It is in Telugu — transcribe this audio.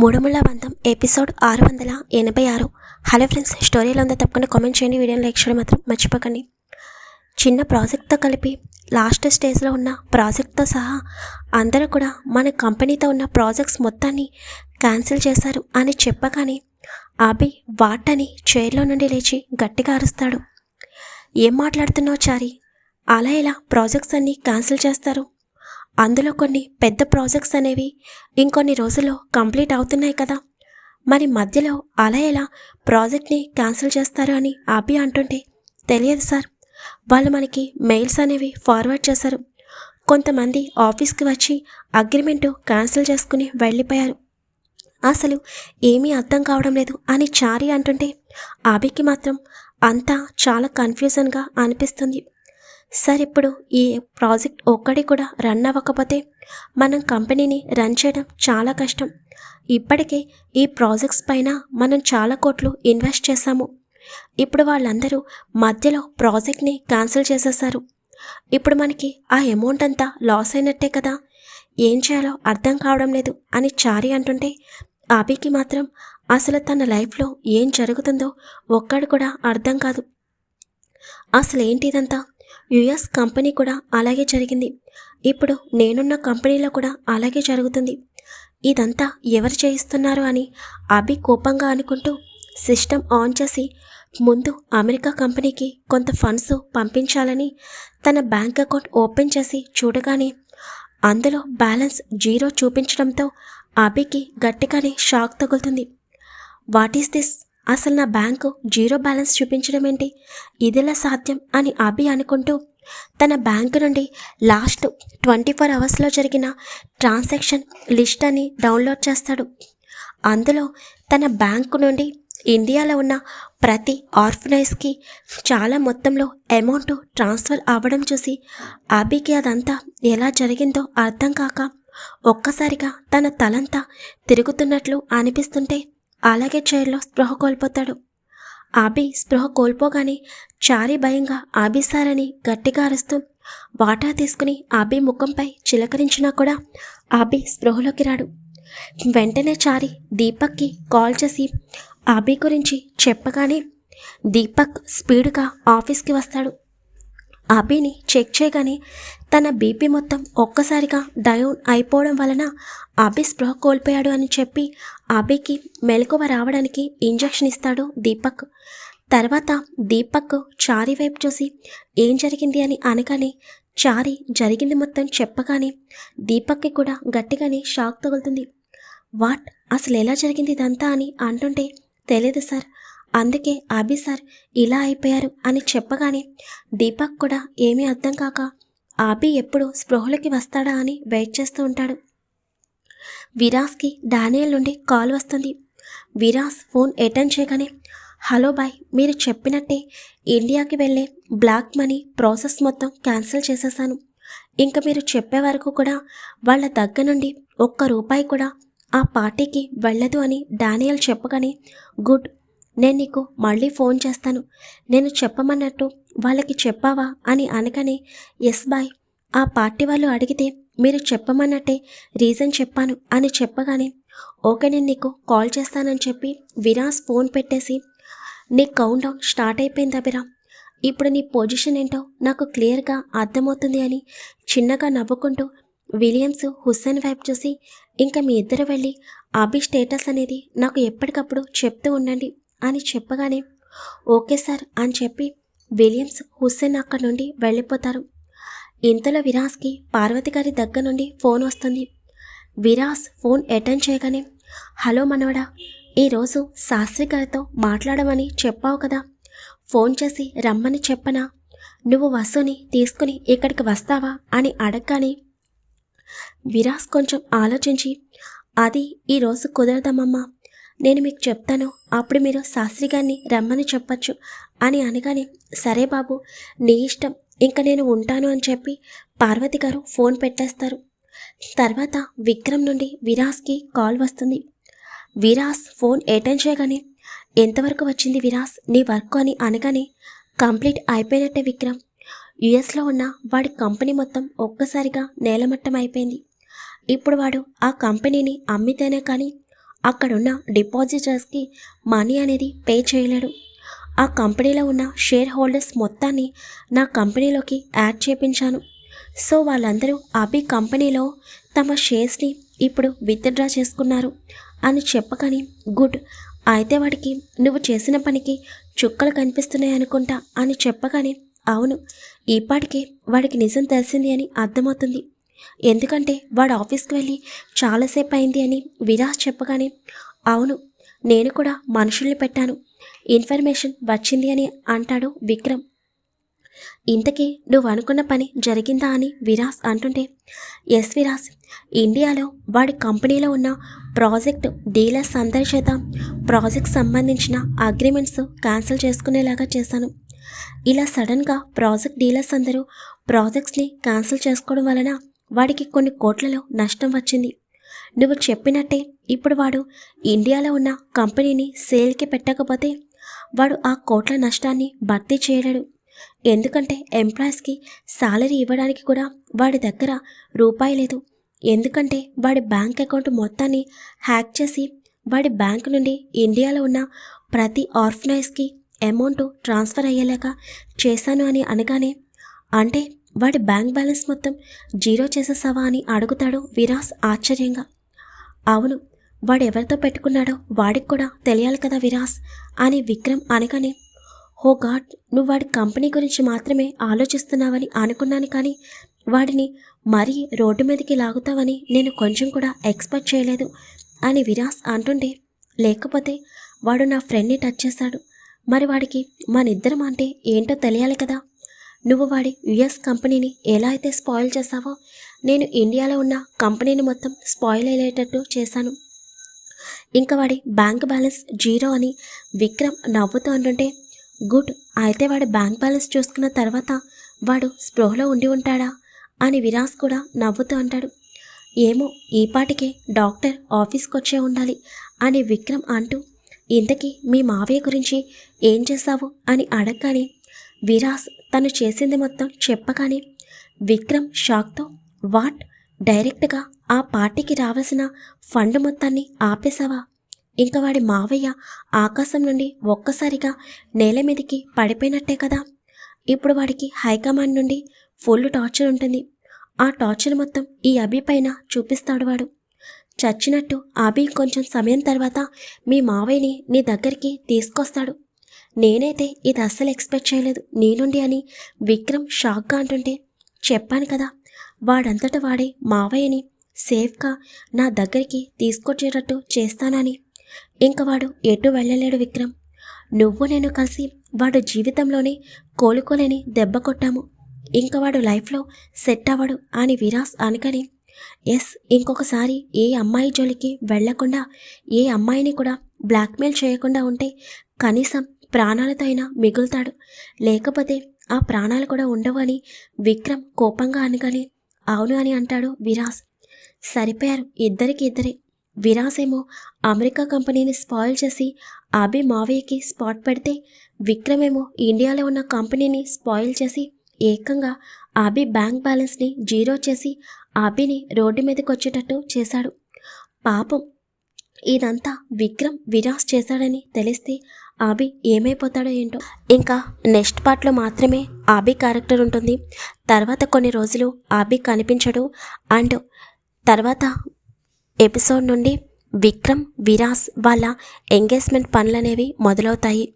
మూడుముళ్ళ బంధం ఎపిసోడ్ ఆరు వందల ఎనభై ఆరు. హలో ఫ్రెండ్స్ స్టోరీలో ఉందో తప్పకుండా కామెంట్ చేయండి. వీడియోని లైక్ చేయడం మాత్రం మర్చిపోకండి. చిన్న ప్రాజెక్ట్తో కలిపి లాస్ట్ స్టేజ్లో ఉన్న ప్రాజెక్ట్తో సహా అందరూ కూడా మన కంపెనీతో ఉన్న ప్రాజెక్ట్స్ మొత్తాన్ని క్యాన్సిల్ చేశారు అని చెప్పగానే అభి వాటని చైర్లో నుండి లేచి గట్టిగా అరుస్తాడు. ఏం మాట్లాడుతున్నావు చారి? అలా ఇలా ప్రాజెక్ట్స్ అన్నీ క్యాన్సిల్ చేస్తారు? అందులో కొన్ని పెద్ద ప్రాజెక్ట్స్ అనేవి ఇంకొన్ని రోజుల్లో కంప్లీట్ అవుతున్నాయి కదా. మరి మధ్యలో అలా ఎలా ప్రాజెక్ట్ని క్యాన్సిల్ చేస్తారు అని అభి అంటుంటే తెలియదు సార్. వాళ్ళు మనకి మెయిల్స్ అనేవి ఫార్వర్డ్ చేశారు. కొంతమంది ఆఫీస్కి వచ్చి అగ్రిమెంటు క్యాన్సిల్ చేసుకుని వెళ్ళిపోయారు. అసలు ఏమీ అర్థం కావడం లేదు అని చారి అంటుంటే అభికి మాత్రం అంతా చాలా కన్ఫ్యూజన్గా అనిపిస్తుంది. సార్ ఇప్పుడు ఈ ప్రాజెక్ట్ ఒక్కడి కూడా రన్ అవ్వకపోతే మనం కంపెనీని రన్ చేయడం చాలా కష్టం. ఇప్పటికే ఈ ప్రాజెక్ట్స్ పైన మనం చాలా కోట్లు ఇన్వెస్ట్ చేశాము. ఇప్పుడు వాళ్ళందరూ మధ్యలో ప్రాజెక్ట్ని క్యాన్సిల్ చేసేసారు ఇప్పుడు మనకి ఆ అమౌంట్ అంతా లాస్ అయినట్టే కదా? ఏం చేయాలో అర్థం కావడం లేదు అని చారి అంటుంటే అభికి మాత్రం అసలు తన లైఫ్లో ఏం జరుగుతుందో ఒక్కడు కూడా అర్థం కాదు. అసలు ఏంటిదంతా యుఎస్ కంపెనీ కూడా అలాగే జరిగింది. ఇప్పుడు నేనున్న కంపెనీలో కూడా అలాగే జరుగుతుంది. ఇదంతా ఎవరు చేయిస్తున్నారు అని అభి కోపంగా అనుకుంటూ సిస్టమ్ ఆన్ చేసి ముందు అమెరికా కంపెనీకి కొంత ఫండ్స్ పంపించాలని తన బ్యాంక్ అకౌంట్ ఓపెన్ చేసి చూడగానే అందులో బ్యాలెన్స్ జీరో చూపించడంతో అభికి గట్టిగానే షాక్ తగులుతుంది. What is this? అసలు నా బ్యాంకు జీరో బ్యాలెన్స్ చూపించడం ఏంటి? ఇదిలా సాధ్యం అని అభి అనుకుంటూ తన బ్యాంకు నుండి లాస్ట్ ట్వంటీ ఫోర్ అవర్స్లో జరిగిన ట్రాన్సాక్షన్ లిస్ట్ అని డౌన్లోడ్ చేస్తాడు. అందులో తన బ్యాంకు నుండి ఇండియాలో ఉన్న ప్రతి ఆర్ఫనైజ్కి చాలా మొత్తంలో అమౌంట్ ట్రాన్స్ఫర్ అవ్వడం చూసి అభికి అదంతా ఎలా జరిగిందో అర్థం కాక ఒక్కసారిగా తన తలంతా తిరుగుతున్నట్లు అనిపిస్తుంటే అలాగే చైర్లో స్పృహ కోల్పోతాడు. ఆబి స్పృహ కోల్పోగానే చారి భయంగా ఆబి సారని గట్టిగా అరుస్తూ వాటా తీసుకుని ఆబి ముఖంపై చిలకరించినా కూడా ఆబి స్పృహలోకి రాడు. వెంటనే చారి దీపక్కి కాల్ చేసి ఆబి గురించి చెప్పగానే దీపక్ స్పీడ్గా ఆఫీస్కి వస్తాడు. అభిని చెక్ చేయగానే తన బీపీ మొత్తం ఒక్కసారిగా డౌన్ అయిపోవడం వలన అభి స్పృహ కోల్పోయాడు అని చెప్పి అభికి మెలకువ రావడానికి ఇంజెక్షన్ ఇస్తాడు దీపక్. తర్వాత దీపక్ చారి వైపు చూసి ఏం జరిగింది అని అనగానే చారి జరిగింది మొత్తం చెప్పగానే దీపక్కి కూడా గట్టిగానే షాక్ తగులుతుంది. వాట్? అసలు ఎలా జరిగింది ఇదంతా అని అంటుంటే తెలియదు సార్. అందుకే అభి సార్ ఇలా అయిపోయారు అని చెప్పగానే దీపక్ కూడా ఏమీ అర్థం కాక ఆబి ఎప్పుడు స్పృహలోకి వస్తాడా అని వెయిట్ చేస్తూ ఉంటాడు. విరాస్కి డానియల్ నుండి కాల్ వస్తుంది. విరాస్ ఫోన్ అటెండ్ చేయగానే హలో బాయ్ మీరు చెప్పినట్టే ఇండియాకి వెళ్ళే బ్లాక్ మనీ ప్రాసెస్ మొత్తం క్యాన్సిల్ చేసేసాను. ఇంకా మీరు చెప్పే వరకు కూడా వాళ్ళ దగ్గర నుండి ఒక్క రూపాయి కూడా ఆ పార్టీకి వెళ్ళదు అని డానియల్ చెప్పగానే గుడ్ నేను నీకు మళ్ళీ ఫోన్ చేస్తాను. నేను చెప్పమన్నట్టు వాళ్ళకి చెప్పావా అని అనగానే ఎస్ బాయ్. ఆ పార్టీ వాళ్ళు అడిగితే మీరు చెప్పమన్నట్టే రీజన్ చెప్పాను అని చెప్పగానే ఓకే నేను నీకు కాల్ చేస్తానని చెప్పి విరాస్ ఫోన్ పెట్టేసి నీ కౌంట్ డౌన్ స్టార్ట్ అయిపోయింది అభిరా ఇప్పుడు నీ పొజిషన్ ఏంటో నాకు క్లియర్గా అర్థమవుతుంది అని చిన్నగా నవ్వుకుంటూ విలియమ్స్ హుస్సేన్ వైపు చూసి ఇంకా మీ ఇద్దరు వెళ్ళి అభి స్టేటస్ అనేది నాకు ఎప్పటికప్పుడు చెప్తూ ఉండండి. అని చెప్పగానే ఓకే సార్ అని చెప్పి విలియమ్స్ హుస్సేన్ అక్కడి నుండి వెళ్ళిపోతారు. ఇంతలో విరాస్కి పార్వతి గారి దగ్గర నుండి ఫోన్ వస్తుంది. విరాస్ ఫోన్ అటెండ్ చేయగానే హలో మనవడా ఈరోజు శాస్త్రి గారితో మాట్లాడమని చెప్పావు కదా. ఫోన్ చేసి రమ్మని చెప్పనా? నువ్వు వసుని తీసుకుని ఇక్కడికి వస్తావా? అని అడగగానే విరాస్ కొంచెం ఆలోచించి అది ఈరోజు కుదరదమ్మమ్మా. నేను మీకు చెప్తాను అప్పుడు మీరు శాస్త్రి గారిని రమ్మని చెప్పచ్చు అని అనగానే సరే బాబు నీ ఇష్టం ఇంకా నేను ఉంటాను అని చెప్పి పార్వతి గారు ఫోన్ పెట్టేస్తారు. తర్వాత విక్రమ్ నుండి విరాస్కి కాల్ వస్తుంది. విరాస్ ఫోన్ అటెండ్ చేయగానే ఎంతవరకు వచ్చింది విరాస్ నీ వర్క్? అని అనగానే కంప్లీట్ అయిపోయినట్టే విక్రమ్. యుఎస్లో ఉన్న వాడి కంపెనీ మొత్తం ఒక్కసారిగా నేలమట్టం అయిపోయింది. ఇప్పుడు వాడు ఆ కంపెనీని అమ్మితేనే కానీ అక్కడున్న డిపాజిటర్స్కి మనీ అనేది పే చేయలేడు. ఆ కంపెనీలో ఉన్న షేర్ హోల్డర్స్ మొత్తాన్ని నా కంపెనీలోకి యాడ్ చేపించాను. సో వాళ్ళందరూ అభి కంపెనీలో తమ షేర్స్ని ఇప్పుడు విత్డ్రా చేసుకున్నారు అని చెప్పకని గుడ్ అయితే వాడికి నువ్వు చేసిన పనికి చుక్కలు కనిపిస్తున్నాయి అనుకుంటా అని చెప్పగానే అవును ఈపాటికే వాడికి నిజం తెలిసింది అని అర్థమవుతుంది. ఎందుకంటే వాడు ఆఫీస్కి వెళ్ళి చాలాసేపు అయింది అని విరాజ్ చెప్పగానే అవును నేను కూడా మనుషుల్ని పెట్టాను. ఇన్ఫర్మేషన్ వచ్చింది అని అంటాడు విక్రమ్. ఇంతకీ నువ్వు అనుకున్న పని జరిగిందా అని విరాస్ అంటుంటే ఎస్ విరాస్ ఇండియాలో వాడి కంపెనీలో ఉన్న ప్రాజెక్ట్ డీలర్స్ అందరి చేత ప్రాజెక్ట్ సంబంధించిన అగ్రిమెంట్స్ క్యాన్సిల్ చేసుకునేలాగా చేశాను. ఇలా సడన్గా ప్రాజెక్ట్ డీలర్స్ అందరూ ప్రాజెక్ట్స్ని క్యాన్సిల్ చేసుకోవడం వలన వాడికి కొన్ని కోట్లలో నష్టం వచ్చింది. నువ్వు చెప్పినట్టే ఇప్పుడు వాడు ఇండియాలో ఉన్న కంపెనీని సేల్కి పెట్టకపోతే వాడు ఆ కోట్ల నష్టాన్ని భర్తీ చేయలేడు. ఎందుకంటే ఎంప్లాయీస్కి సాలరీ ఇవ్వడానికి కూడా వాడి దగ్గర రూపాయి లేదు. ఎందుకంటే వాడి బ్యాంక్ అకౌంట్ మొత్తాన్ని హ్యాక్ చేసి వాడి బ్యాంక్ నుండి ఇండియాలో ఉన్న ప్రతి ఆర్ఫనైజ్కి అమౌంట్ ట్రాన్స్ఫర్ అయ్యేలాగా చేశాను అని అనగానే అంటే వాడి బ్యాంక్ బ్యాలెన్స్ మొత్తం జీరో చేసేసావా అని అడుగుతాడు విరాస్ ఆశ్చర్యంగా. అవును వాడు ఎవరితో పెట్టుకున్నాడో వాడికి కూడా తెలియాలి కదా విరాస్ అని విక్రమ్ అనగానే హో గాడ్ నువ్వు వాడి కంపెనీ గురించి మాత్రమే ఆలోచిస్తున్నావని అనుకున్నాను కానీ వాడిని మరీ రోడ్డు మీదకి లాగుతావని నేను కొంచెం కూడా ఎక్స్పెక్ట్ చేయలేదు అని విరాస్ అంటుంటే లేకపోతే వాడు నా ఫ్రెండ్ని టచ్ చేశాడు మరి వాడికి మనిద్దరం అంటే ఏంటో తెలియాలి కదా. నువ్వు వాడి యుఎస్ కంపెనీని ఎలా అయితే స్పాయిల్ చేశావో నేను ఇండియాలో ఉన్న కంపెనీని మొత్తం స్పాయిల్ అయ్యేటట్టు చేశాను. ఇంకా వాడి బ్యాంక్ బ్యాలెన్స్ జీరో అని విక్రమ్ నవ్వుతూ అంటుంటే గుడ్ అయితే వాడి బ్యాంక్ బ్యాలెన్స్ చూసుకున్న తర్వాత వాడు స్పృహలో ఉండి ఉంటాడా? అని విరాస్ కూడా నవ్వుతూ అంటాడు. ఏమో ఈ పాటికే డాక్టర్ ఆఫీస్కి వచ్చే ఉండాలి అని విక్రమ్ అంటూ ఇంతకీ మీ మావయ్య గురించి ఏం చేశావు? అని అడగగానే విరాస్ తను చేసింది మొత్తం చెప్పగానే విక్రమ్ షాక్తో వాట్? డైరెక్ట్గా ఆ పార్టీకి రావాల్సిన ఫండ్ మొత్తాన్ని ఆపేశావా? ఇంకా వాడి మావయ్య ఆకాశం నుండి ఒక్కసారిగా నేల మీదకి పడిపోయినట్టే కదా? ఇప్పుడు వాడికి హైకమాండ్ నుండి ఫుల్ టార్చర్ ఉంటుంది. ఆ టార్చర్ మొత్తం ఈ అభి పైన చూపిస్తాడు వాడు. చచ్చినట్టు అభి కొంచెం సమయం తర్వాత మీ మావయ్యని నీ దగ్గరికి తీసుకొస్తాడు. నేనైతే ఇది అస్సలు ఎక్స్పెక్ట్ చేయలేదు. నేనుండి అని విక్రమ్ షాక్గా అంటుంటే చెప్పాను కదా వాడంతట వాడే మావయ్యని సేఫ్గా నా దగ్గరికి తీసుకొచ్చేటట్టు చేస్తానని. ఇంక వాడు ఎటు వెళ్ళలేడు విక్రమ్. నువ్వు నేను కలిసి వాడు జీవితంలోనే కోలుకోలేని దెబ్బ కొట్టాము. ఇంక వాడు లైఫ్లో సెట్ అవ్వడు అని విరాస్ అనకని ఎస్ ఇంకొకసారి ఏ అమ్మాయి జోలికి వెళ్ళకుండా ఏ అమ్మాయిని కూడా బ్లాక్మెయిల్ చేయకుండా ఉంటే కనీసం ప్రాణాలతో అయినా మిగులుతాడు. లేకపోతే ఆ ప్రాణాలు కూడా ఉండవని విక్రమ్ కోపంగా అనగానే అవును అని అంటాడు విరాస్. సరిపోయారు ఇద్దరికి ఇద్దరే. విరాస్ ఏమో అమెరికా కంపెనీని స్పాయిల్ చేసి అభి మావయ్యకి స్పాట్ పెడితే విక్రమ్ ఏమో ఇండియాలో ఉన్న కంపెనీని స్పాయిల్ చేసి ఏకంగా అభి బ్యాంక్ బ్యాలెన్స్ని జీరో చేసి అభిని రోడ్డు మీదకి వచ్చేటట్టు చేశాడు. పాపం ఇదంతా విక్రమ్ విరాస్ చేశాడని తెలిస్తే ఆబి ఏమైపోతాడో ఏంటో. ఇంకా నెక్స్ట్ పార్ట్లో మాత్రమే ఆబి క్యారెక్టర్ ఉంటుంది. తర్వాత కొన్ని రోజులు ఆబి కనిపించడు. అండ్ తర్వాత ఎపిసోడ్ నుండి విక్రమ్ విరాస్ వాళ్ళ ఎంగేజ్మెంట్ పనులనేవి మొదలవుతాయి.